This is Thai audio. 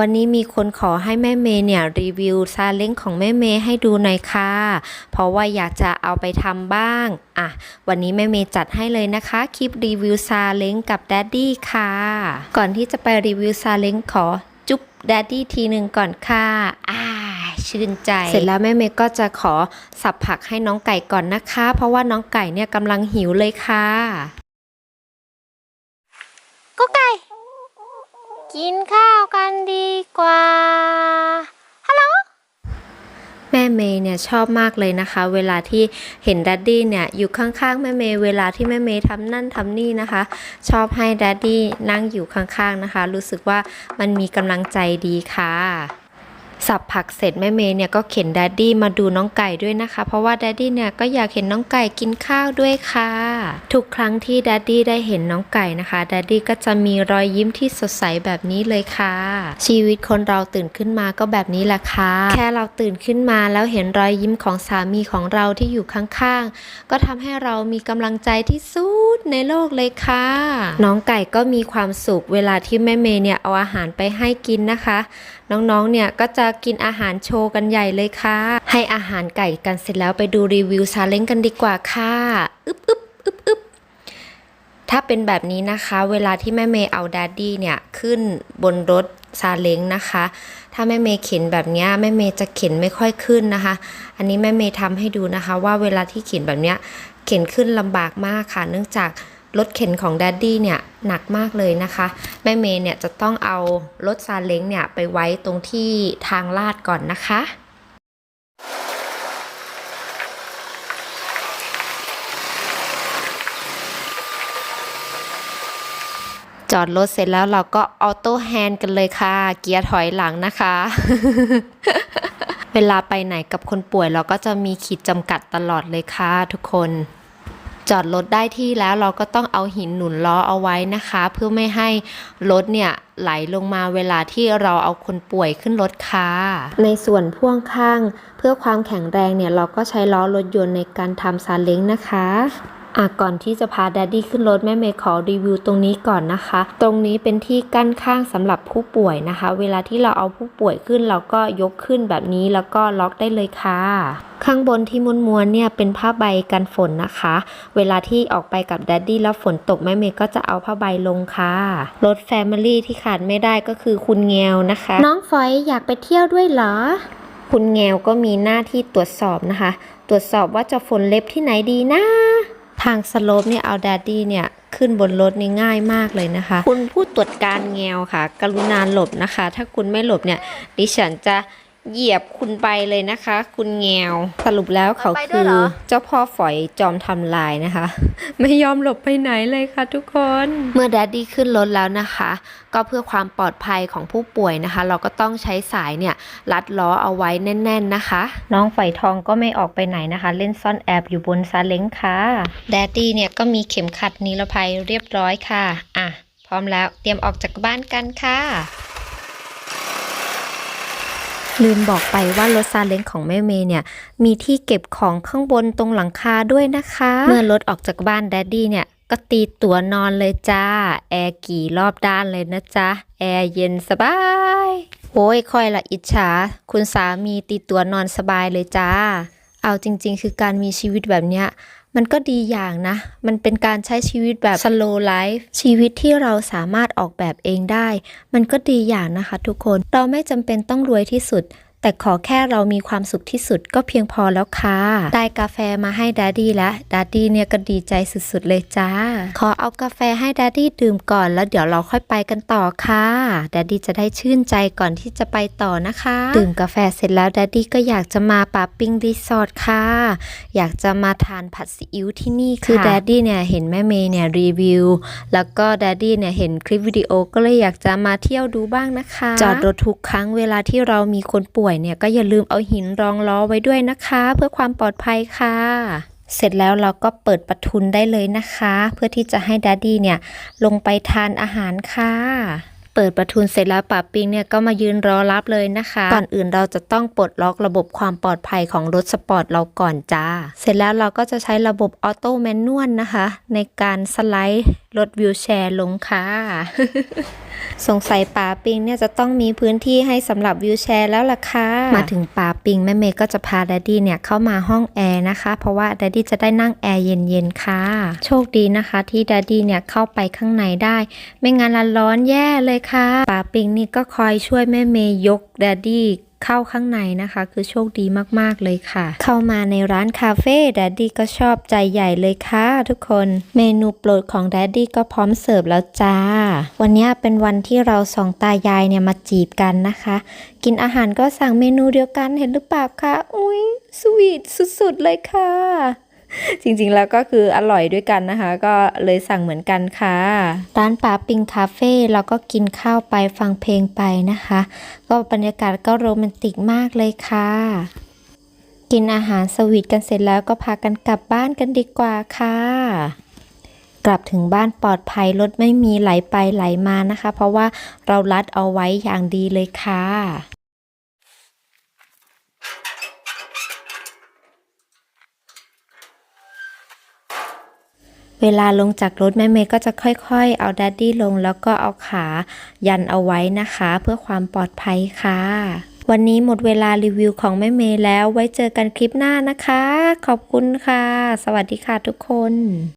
วันนี้มีคนขอให้แม่เมย์เนี่ยรีวิวซาเล้งของแม่เมย์ให้ดูหน่อยค่ะ เพราะว่าอยากจะเอาไปทำบ้าง อะ วันนี้แม่เมย์จัดให้เลยนะคะ คลิปรีวิวซาเล้งกับแดดดี้ค่ะ ก่อนที่จะไปรีวิวซาเล้งขอจุ๊บแดดดี้ทีหนึ่งก่อนค่ะ อ่าชื่นใจ เสร็จแล้วแม่เมย์ก็จะขอสับผักให้น้องไก่ก่อนนะคะ เพราะว่าน้องไก่เนี่ยกำลังหิวเลยค่ะ ก็ไก่ กินข้าวกันดีกว่า ฮัลโหล แม่เมย์เนี่ยชอบมากเลยนะคะ เวลาที่เห็นดัดดี้เนี่ยอยู่ข้างๆแม่เมย์เวลาที่แม่เมย์ทำนั่นทำนี่นะคะ ชอบให้ดัดดี้นั่งอยู่ข้างๆนะคะ รู้สึกว่ามันมีกำลังใจดีค่ะ สับผักเสร็จแม่เมย์เนี่ยก็เข็นดัดดี้มาดูน้องไก่ด้วยนะคะ เพราะว่าดัดดี้เนี่ยก็อยากเห็นน้องไก่กินข้าวด้วยค่ะ ทุกครั้งที่ดัดดี้ได้เห็นน้องไก่นะคะดัดดี้ก็จะมีรอยยิ้มที่สดใสแบบนี้เลยค่ะ ชีวิตคนเราตื่นขึ้นมาก็แบบนี้แหละค่ะ แค่เราตื่นขึ้นมาแล้วเห็นรอยยิ้มของสามีของเราที่อยู่ข้างๆ ก็ทำให้เรามีกำลังใจที่สุดในโลกเลยค่ะ น้องไก่ก็มีความสุขเวลาที่แม่เมย์เนี่ยเอาอาหารไปให้กินนะคะ น้องๆ เนี่ยก็จะกินอาหารโชว์กันใหญ่เลยค่ะ ให้อาหารไก่กันเสร็จแล้วไปดูรีวิวซาเล้งกันดีกว่าค่ะอึ๊บอึ๊บอึ๊บอึ๊บถ้าเป็นแบบนี้นะคะ เวลาที่แม่เมย์เอาดัดดี้เนี่ยขึ้นบนรถซาเล้งนะคะ ถ้าแม่เมย์เข็นแบบเนี้ยแม่เมย์จะเข็นไม่ค่อยขึ้นนะคะ อันนี้แม่เมย์ทำให้ดูนะคะ ว่าเวลาที่เข็นแบบเนี้ยเข็นขึ้นลำบากมากค่ะ เนื่องจากรถเข็นของดัดดี้เนี่ย หนักมากเลยนะคะ แม่เมย์เนี่ยจะต้องเอารถซาเล้งเนี่ยไปไว้ตรงที่ทางลาดก่อนนะคะจอดรถเสร็จแล้วเราก็ออโต้แฮนด์กันเลยค่ะ เกียร์ถอยหลังนะคะ เวลาไปไหนกับคนป่วยเราก็จะมีขีดจำกัดตลอดเลยค่ะทุกคน จอดรถได้ที่แล้วเราก็ต้องเอาหินหนุนล้อเอาไว้นะคะ เพื่อไม่ให้รถเนี่ยไหลลงมาเวลาที่เราเอาคนป่วยขึ้นรถค่ะในส่วนพ่วงข้าง เพื่อความแข็งแรงเนี่ยเราก็ใช้ล้อรถยนต์ในการทำซาเล้งนะคะ อะก่อนที่จะพาแดดดี้ขึ้นรถแม่เมย์ขอรีวิวตรงนี้ก่อนนะคะ ตรงนี้เป็นที่กั้นข้างสำหรับผู้ป่วยนะคะ เวลาที่เราเอาผู้ป่วยขึ้นเราก็ยกขึ้นแบบนี้แล้วก็ล็อกได้เลยค่ะ ข้างบนที่ม้วนๆเนี่ยเป็นผ้าใบกันฝนนะคะ เวลาที่ออกไปกับแดดดี้แล้วฝนตกแม่เมย์ก็จะเอาผ้าใบลงค่ะรถแฟมิลี่ที่ขาดไม่ได้ก็คือคุณแงวนะคะ น้องฝอยอยากไปเที่ยวด้วยเหรอคุณแงวก็มีหน้าที่ตรวจสอบนะคะ ตรวจสอบว่าจะฝนเล็บที่ไหนดีนะ ทางสโลปเนี่ยเอาแดดดี้เนี่ยขึ้นบนรถนี่ง่ายมากเลยนะคะ คุณผู้ตรวจการแงวค่ะ กรุณาหลบนะคะ ถ้าคุณไม่หลบเนี่ยดิฉันจะ เหยียบคุณไปเลยนะคะ คุณแงว สรุปแล้วเขาไปด้คืวยอเหรอเจ้าพ่อฝอยจอมทำลายนะคะ ไม่ยอมหลบไปไหนเลยค่ะทุกคน เมื่อแดดดี้ขึ้นรถแล้วนะคะ ก็เพื่อความปลอดภัยของผู้ป่วยนะคะ เราก็ต้องใช้สายเนี่ยรัดล้อเอาไว้แน่น ๆนะคะ น้องฝอยทองก็ไม่ออกไปไหนนะคะ เล่นซ่อนแอบอยู่บนซาเล้งค่ะแดดดี้เนี่ยก็มีเข็มขัดนิรภัยเรียบร้อยค่ะอะพร้อมแล้วเตรียมออกจากบ้านกันค่ะ ลืมบอกไปว่ารถซาเล้งของแม่เมย์เนี่ยมีที่เก็บของข้างบนตรงหลังคาด้วยนะคะ เมื่อรถออกจากบ้านแดดดี้เนี่ยก็ตีตัวนอนเลยจ้า แอร์กี่รอบด้านเลยนะจ๊ะ แอร์เย็นสบายโอ้ยค่อยละอิจฉา คุณสามีตีตัวนอนสบายเลยจ้า เอาจริง ๆ คือการมีชีวิตแบบเนี้ย มันก็ดีอย่างนะ มันเป็นการใช้ชีวิตแบบ slow life ชีวิตที่เราสามารถออกแบบเองได้ มันก็ดีอย่างนะคะทุกคน เราไม่จำเป็นต้องรวยที่สุด แต่ขอแค่เรามีความสุขที่สุดก็เพียงพอแล้วค่ะ ได้กาแฟมาให้ดัดดี้แล้วดดดี้เนี่ยก็ดีใจสุดๆเลยจ้า ขอเอากาแฟให้ดัดดี้ดื่มก่อนแล้วเดี๋ยวเราค่อยไปกันต่อค่ะดัดดี้จะได้ชื่นใจก่อนที่จะไปต่อนะคะ ดื่มกาแฟเสร็จแล้วดัดดี้ก็อยากจะมาป่าปิ้งรีสอร์ทค่ะ อยากจะมาทานผัดซีอิ๊วที่นี่ค่ะ คือดัดดี้เนี่ยเห็นแม่เมย์เนี่ยรีวิว แล้วก็ดัดดี้เนี่ยเห็นคลิปวิดีโอก็เลยอยากจะมาเที่ยวดูบ้างนะคะ จอดรถทุกครั้งเวลาที่เรามีคนป่วยเนี่ยก็อย่าลืมเอาหินรองล้อไว้ด้วยนะคะ เพื่อความปลอดภัยค่ะ เสร็จแล้วเราก็เปิดประทุนได้เลยนะคะ เพื่อที่จะให้ดดดี้เนี่ยลงไปทานอาหารค่ะ เปิดประทุนเสร็จแล้วป่าปิงเนี่ยก็มายืนรอรับเลยนะคะ ก่อนอื่นเราจะต้องปลดล็อกระบบความปลอดภัยของรถสปอร์ตเราก่อนจ้า เสร็จแล้วเราก็จะใช้ระบบออโต้แมนนวลนะคะ ในการสไลด์รถวิวแชร์ลงค่ะ สงสัยป่าปิงเนี่ยจะต้องมีพื้นที่ให้สำหรับวิวแชร์แล้วล่ะค่ะ มาถึงป่าปิงแม่เมย์ก็จะพาแดดดี้เนี่ยเข้ามาห้องแอร์นะคะ เพราะว่าแดดดี้จะได้นั่งแอร์เย็นๆค่ะ โชคดีนะคะที่แดดดี้เนี่ยเข้าไปข้างในได้ ไม่งั้นละร้อนแย่เลยค่ะป่าปิงนี่ก็คอยช่วยแม่เมย์ยกแดดดี้เข้าข้างในนะคะ คือโชคดีมากๆเลยค่ะ เข้ามาในร้านคาเฟ่แดดดี้ก็ชอบใจใหญ่เลยค่ะทุกคนเมนูโปรดของแดดดี้ก็พร้อมเสิร์ฟแล้วจ้า วันนี้เป็นวันที่เราสองตายายเนี่ยมาจีบกันนะคะ กินอาหารก็สั่งเมนูเดียวกันเห็นหรือเปล่าคะอุ้ยสวีทสุดๆเลยค่ะ จริงๆแล้วก็คืออร่อยด้วยกันนะคะ ก็เลยสั่งเหมือนกันค่ะ ร้านป่าปิงคาเฟ่เราก็กินข้าวไปฟังเพลงไปนะคะ ก็บรรยากาศก็โรแมนติกมากเลยค่ะ กินอาหารสวีทกันเสร็จแล้วก็พากันกลับบ้านกันดีกว่าค่ะกลับถึงบ้านปลอดภัยรถไม่มีไหลไปไหลมานะคะ เพราะว่าเรารัดเอาไว้อย่างดีเลยค่ะ เวลาลงจากรถแม่เมย์ก็จะค่อยๆ เอาดัดดี้ลงแล้วก็เอาขายันเอาไว้นะคะ เพื่อความปลอดภัยค่ะ วันนี้หมดเวลารีวิวของแม่เมย์แล้วไว้เจอกันคลิปหน้านะคะ ขอบคุณค่ะ สวัสดีค่ะทุกคน